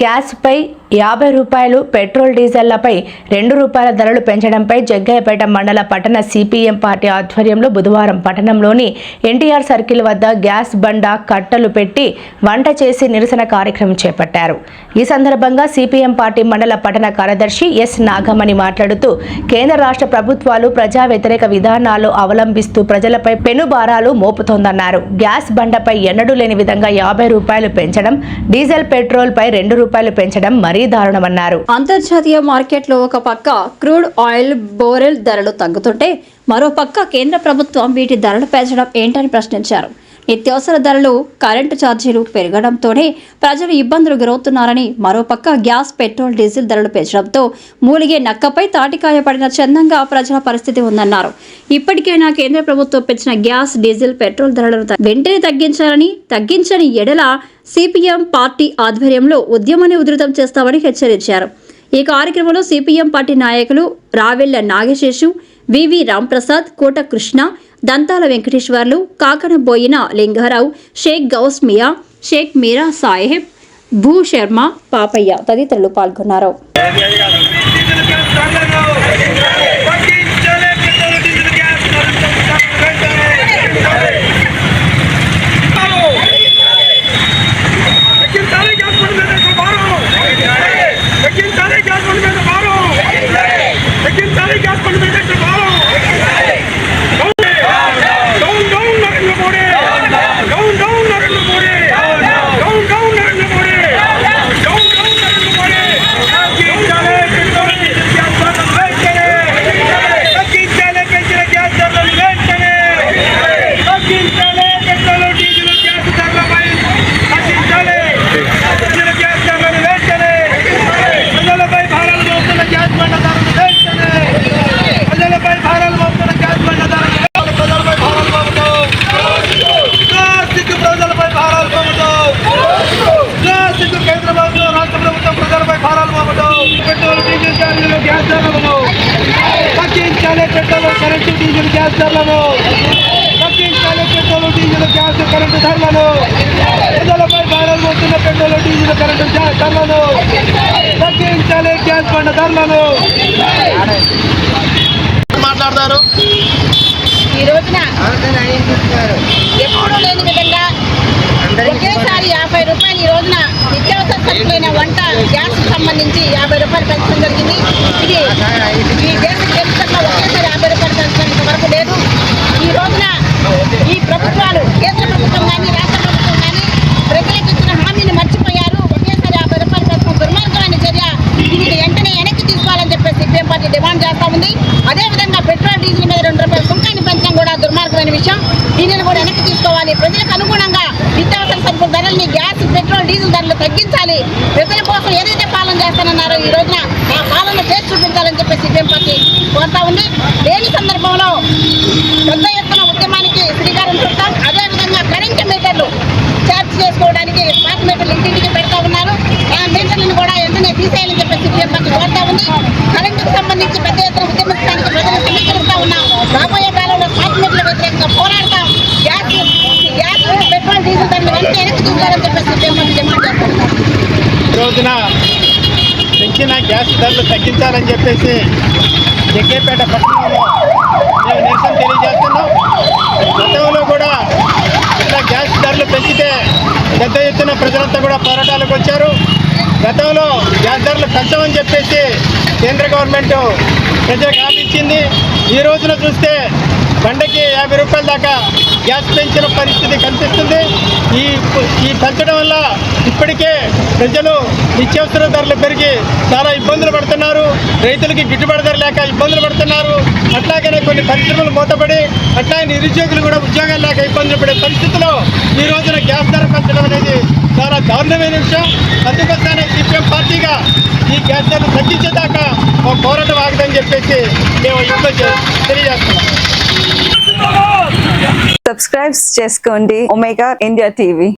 గ్యాస్పై యాభై రూపాయలు పెట్రోల్ డీజిళ్ళపై రెండు రూపాయల ధరలు పెంచడంపై జగ్గయ్యపేట మండల పట్టణ సిపిఎం పార్టీ ఆధ్వర్యంలో బుధవారం పట్టణంలోని ఎన్టీఆర్ సర్కిల్ వద్ద గ్యాస్ బండ కట్టలు పెట్టి వంట చేసి నిరసన కార్యక్రమం చేపట్టారు. ఈ సందర్భంగా సిపిఎం పార్టీ మండల పట్టణ కార్యదర్శి ఎస్ నాగమణి మాట్లాడుతూ కేంద్ర రాష్ట్ర ప్రభుత్వాలు ప్రజా వ్యతిరేక విధానాలు అవలంబిస్తూ ప్రజలపై పెనుభారాలు మోపుతోందన్నారు. గ్యాస్ బండపై ఎన్నడూ లేని విధంగా యాభై రూపాయలు పెంచడం డీజిల్ పెట్రోల్ పై రెండు రూపాయలు రూపాయలు పెంచడం మరీ దారుణమన్నారు. అంతర్జాతీయ మార్కెట్లో ఒక పక్క క్రూడ్ ఆయిల్ బోరెల్ ధరలు తగ్గుతుంటే మరో పక్క కేంద్ర ప్రభుత్వం వీటి ధరలు పెంచడం ఏంటని ప్రశ్నించారు. నిత్యావసర ధరలు కరెంటు ఛార్జీలు పెరగడంతోనే ప్రజలు ఇబ్బందులు గురవుతున్నారని మరోపక్క గ్యాస్ పెట్రోల్ డీజిల్ ధరలు పెంచడంతో మూలిగే నక్కపై తాటికాయ పడిన చందంగా ప్రజల పరిస్థితి ఉందన్నారు. ఇప్పటికైనా కేంద్ర ప్రభుత్వం పెంచిన గ్యాస్ డీజిల్ పెట్రోల్ ధరలను వెంటనే తగ్గించాలని తగ్గించని ఎడల సిపిఎం పార్టీ ఆధ్వర్యంలో ఉద్యమాన్ని ఉధృతం చేస్తామని హెచ్చరించారు. ఈ కార్యక్రమంలో సిపిఎం పార్టీ నాయకులు రావెళ్ళ నాగశేషు వివి రాంప్రసాద్ కోట కృష్ణ దంతాల వెంకటేశ్వర్లు కాకన బోయిన లింగారావు షేక్ గౌస్ మియా షేక్ మీరా సాహెబ్ భూ శర్మ పాపయ్య తదితరులు పాల్గొన్నారు పట్టించలే పెట్రోల్ డీజిల్ గ్యాస్ తగ్గించాలి గ్యాస్ బండ్ మీద భారం తగ్గించాలి గ్యాస్ బండ్ మీద భారం తగ్గించాలి గ్యాస్ బండ్ మీద భారం down down Narendra Modi down down Narendra Modi down down Narendra Modi down down Narendra Modi తగ్గించాలి పెట్రోల్ డీజిల్ గ్యాస్ ధరలు వెంటనే తగ్గించాలి పెంచిన గ్యాస్ ధరలు వెంటనే తగ్గించాలి పెట్రోల్ డీజిల్ గ్యాస్ ధరలపై తగ్గించాలి పెంచిన గ్యాస్ ధరలు వెంటనే ప్రజలపై భారాలు మోపుతున్న గ్యాస్ బండ ధరలు వెంటనే ప్రజలపై భారాలు మోపుతున్న గ్యాస్ బండ ధరలు ప్రజలపై భారాలు మోపుతాం ప్లాస్టిక్ ప్రజలపై భారాలు మోపుతాం ప్లాస్టిక్ కేంద్ర ప్రభుత్వం రాష్ట్ర ప్రభుత్వం ప్రజలపై భారాలు మోపుతాం పెట్రోల్ డీజిల్ ఛార్జీలు గ్యాస్ ధరలను తగ్గించాలి పెట్రోల్ కరెంటు డీజిల్ గ్యాస్ ధరలను. తగ్గించాలి పెట్రోల్ డీజిల్ గ్యాస్ కరెంటు ధరలను. ప్రజలపై భారాలు మోపుతున్న పెట్రోల్ డీజిల్ కరెంటు ధరలను. తగ్గించాలి గ్యాస్ బండ ధరలను. మాట్లాడతారు? ఈ రోజున ఎప్పుడూ లేని విధంగా ఒకేసారి యాభై రూపాయలు ఈ రోజున నిత్యావసర సరుకులైన వంట గ్యాస్ సంబంధించి యాభై రూపాయలు పెంచడం జరిగింది. ఇది ఈ దేశ చరిత్రలో ఒకేసారి యాభై రూపాయలు పెంచడం వరకు లేదు ఈ రోజున ఈ ప్రభుత్వాలు కేంద్ర ప్రభుత్వం కానీ రాష్ట్ర ప్రభుత్వం కానీ ప్రజలకు ఇచ్చిన హామీని మర్చిపోయారు. ఒకేసారి యాభై రూపాయల కోసం దుర్మార్గమైన చర్య దీనిని వెంటనే వెనక్కి తీసుకోవాలని చెప్పేసి సిపిఎం పార్టీ డిమాండ్ చేస్తా ఉంది. అదేవిధంగా పెట్రోల్ డీజిల్ మీద రెండు రూపాయల సుంకాన్ని పెంచడం కూడా దుర్మార్గమైన విషయం. దీనిని కూడా వెనక్కి తీసుకోవాలి. ప్రజలకు అనుగుణంగా నిత్యావసర సరుకుల ధరల్ని గ్యాస్ పెట్రోల్ డీజిల్ ధరలు తగ్గించాలి. ప్రజల కోసం ఏదైతే పాలన చేస్తానన్నారో ఈ రోజున ఆ పాలన చేసి చూపించాలని చెప్పి సిపిఎం పార్టీ కోరుతా ఉంది. లేని సందర్భంలో పెద్ద ఎత్తున ఉద్యమానికి శ్రీకారం చుట్టాం అదేవిధంగా కరెంటు మీటర్లు ఛార్జ్ చేసుకోవడానికి స్మార్ట్ మీటర్లు ఇంటింటికి పెడతా ఉన్నారు ఆ మీటర్లను కూడా వెంటనే తీసేయాలని చెప్పేసి సిపిఎం పార్టీ కోరుతా ఉంది కరెంటుకు సంబంధించి పెద్ద ఎత్తున ఉద్యమించడానికి ప్రజలు సమీకరిస్తా ఉన్నాం రాబోయే కాలంలో స్మార్ట్ మీటర్ల వ్యతిరేకంగా పోరాడతాం గ్యాస్ గ్యాస్ పెట్రోల్ డీజిల్ ధరలు వెంటనే వెనక్కి తీసుకోవాలని చెప్పేసి సిపిఎం పార్టీ డిమాండ్ చేస్తాం ఈ రోజున పెంచిన గ్యాస్ ధరలు తగ్గించాలని చెప్పేసి జగ్గేపేట పట్టణంలో మేము నిరసన తెలియజేస్తున్నాం. గతంలో కూడా ఇట్లా గ్యాస్ ధరలు పెంచితే పెద్ద ఎత్తున ప్రజలంతా కూడా పోరాటాలకు వచ్చారు. గతంలో గ్యాస్ ధరలు పెంచమని చెప్పేసి కేంద్ర గవర్నమెంట్ ప్రజలకు హామీ ఇచ్చింది. ఈ రోజున చూస్తే బండకి యాభై రూపాయల దాకా గ్యాస్ పెంచిన పరిస్థితి కనిపిస్తుంది. ఈ ఈ పెంచడం వల్ల ఇప్పటికే ప్రజలు నిత్యావసర ధరలు పెరిగి చాలా ఇబ్బందులు పడుతున్నారు. రైతులకి గిట్టుబాటు ధర లేక ఇబ్బందులు పడుతున్నారు. అట్లాగనే కొన్ని పరిశ్రమలు మూతపడి అట్లాగే నిరుద్యోగులు కూడా ఉద్యోగాలు లేక ఇబ్బందులు పడే పరిస్థితిలో ఈ రోజున గ్యాస్ ధర పెంచడం అనేది చాలా దారుణమైన విషయం. అందుకోసమే సిపిఎం పార్టీగా ఈ గ్యాస్ ధరను తగ్గించేదాకా ఒక పోరాటం ఆగదని చెప్పేసి మేము ఇంట్లో తెలియజేస్తున్నాం. సబ్స్క్రైబ్ చేసుకోండి. Omega India TV